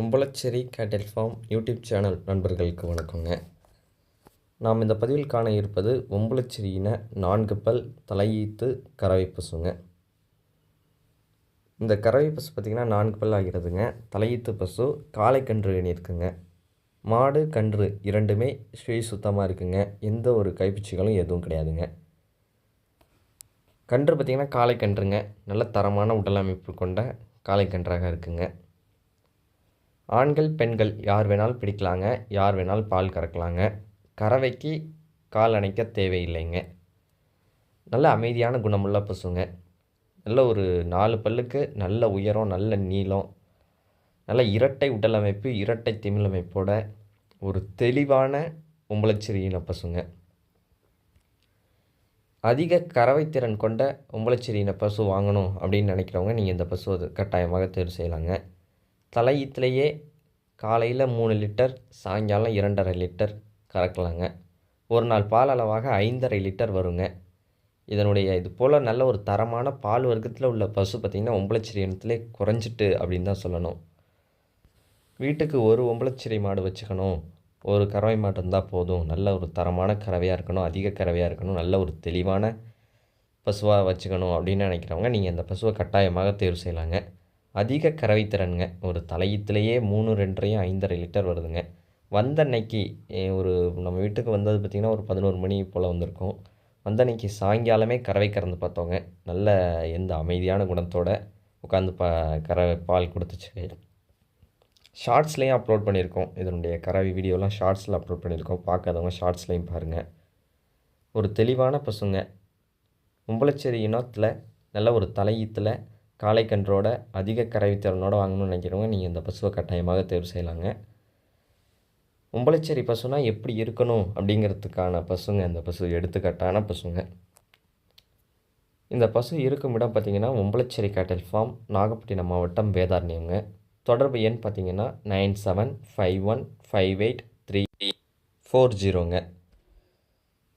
உம்பளச்சேரி கேட்டில் form YouTube channel நண்பர்களுக்கு வணக்கங்க. நாம் இந்த பதிவில் காண இருப்பது ஒம்பளச்சேரியின நான்கு பல் தலையீத்து கறவை பசுங்க. இந்த கறவை பசு பார்த்திங்கன்னா நான்கு பல் ஆகிறதுங்க. தலையீத்து பசு காளை கன்று இருக்குங்க மாடு கன்று இரண்டுமே ஸ்ரீ சுத்தமாக இருக்குங்க. எந்த ஒரு கைப்பூச்சிகளும் எதுவும் கிடையாதுங்க. கன்று பார்த்திங்கன்னா காளை கன்றுங்க. நல்ல தரமான உடல் அமைப்பு கொண்ட காளை கன்றாக இருக்குங்க. ஆண்கள் பெண்கள் யார் வேணாலும் பிடிக்கலாங்க யார் வேணாலும் பால் கறக்கலாங்க. கறவைக்கு கால் அணைக்க தேவையில்லைங்க. நல்ல அமைதியான குணமுள்ள பசுங்க. நல்ல ஒரு நாலு பல்லுக்கு நல்ல உயரம் நல்ல நீளம் நல்ல இரட்டை உடல் அமைப்பு இரட்டை திமிழ் அமைப்போட ஒரு தெளிவான உம்பளச்சிறியின பசுங்க. அதிக கறவைத்திறன் கொண்ட உம்பளச்சிறியின பசு வாங்கணும் அப்படின்னு நினைக்கிறவங்க நீங்கள் இந்த பசுவை கட்டாயமாக தேர்வு செய்யலாங்க. தலையீத்துலேயே காலையில் மூணு லிட்டர் சாயங்காலம் இரண்டரை லிட்டர் கறக்கலாங்க. ஒரு நாள் பால் அளவாக ஐந்தரை லிட்டர் வருங்க. இதனுடைய இது போல் நல்ல ஒரு தரமான பால் வர்க்கத்தில் உள்ள பசு பார்த்திங்கன்னா ஒம்பளச்சிரி இனத்திலே குறைஞ்சிட்டு அப்படின்னு தான் சொல்லணும். வீட்டுக்கு ஒரு ஒம்பளச்சிரி மாடு வச்சுக்கணும். ஒரு கறவை மாடு இருந்தால் போதும். நல்ல ஒரு தரமான கறவையாக இருக்கணும். அதிக கறவையாக இருக்கணும். நல்ல ஒரு தெளிவான பசுவாக வச்சுக்கணும் அப்படின்னு நினைக்கிறவங்க நீங்கள் இந்த பசுவை கட்டாயமாக தேர்வு செய்யலாங்க. அதிக கறவைத்திறனுங்க. ஒரு தலையீத்துலேயே மூணு ரெண்டரையும் ஐந்தரை லிட்டர் வருதுங்க. வந்த அன்னைக்கு ஒரு நம்ம வீட்டுக்கு வந்தது பார்த்திங்கன்னா ஒரு பதினோரு மணி போல் வந்திருக்கும். வந்த அன்னைக்கு சாயங்காலமே கறவை கறந்து பார்த்தோங்க. நல்ல எந்த அமைதியான குணத்தோடு உட்காந்து ப கறவை பால் கொடுத்துச்சு. ஷார்ட்ஸ்லேயும் அப்லோட் பண்ணியிருக்கோம். இதனுடைய கறவை வீடியோலாம் ஷார்ட்ஸில் அப்லோட் பண்ணியிருக்கோம். பார்க்காதவங்க ஷார்ட்ஸ்லேயும் பாருங்கள் ஒரு தெளிவான பசுங்க. உம்பளச்சேரி இனத்தில் நல்ல ஒரு தலையீத்தில் காளைக்கன்றோட அதிக கறவைத்திறனோடு வாங்கணும்னு நினைக்கிறவங்க நீங்கள் இந்த பசுவை கட்டாயமாக தேர்வு செய்யலாங்க. உம்பளச்சேரி பசுனா எப்படி இருக்கணும் அப்படிங்கிறதுக்கான பசுங்க இந்த பசு எடுத்துக்காட்டான பசுங்க. இந்த பசு இருக்கும் இடம் பார்த்திங்கன்னா உம்பளச்சேரி கேட்டல் ஃபார்ம் நாகப்பட்டினம் மாவட்டம் வேதாரண்யங்க தொடர்பு எண் பார்த்திங்கன்னா nine seven five one five eight three four ஜீரோங்க.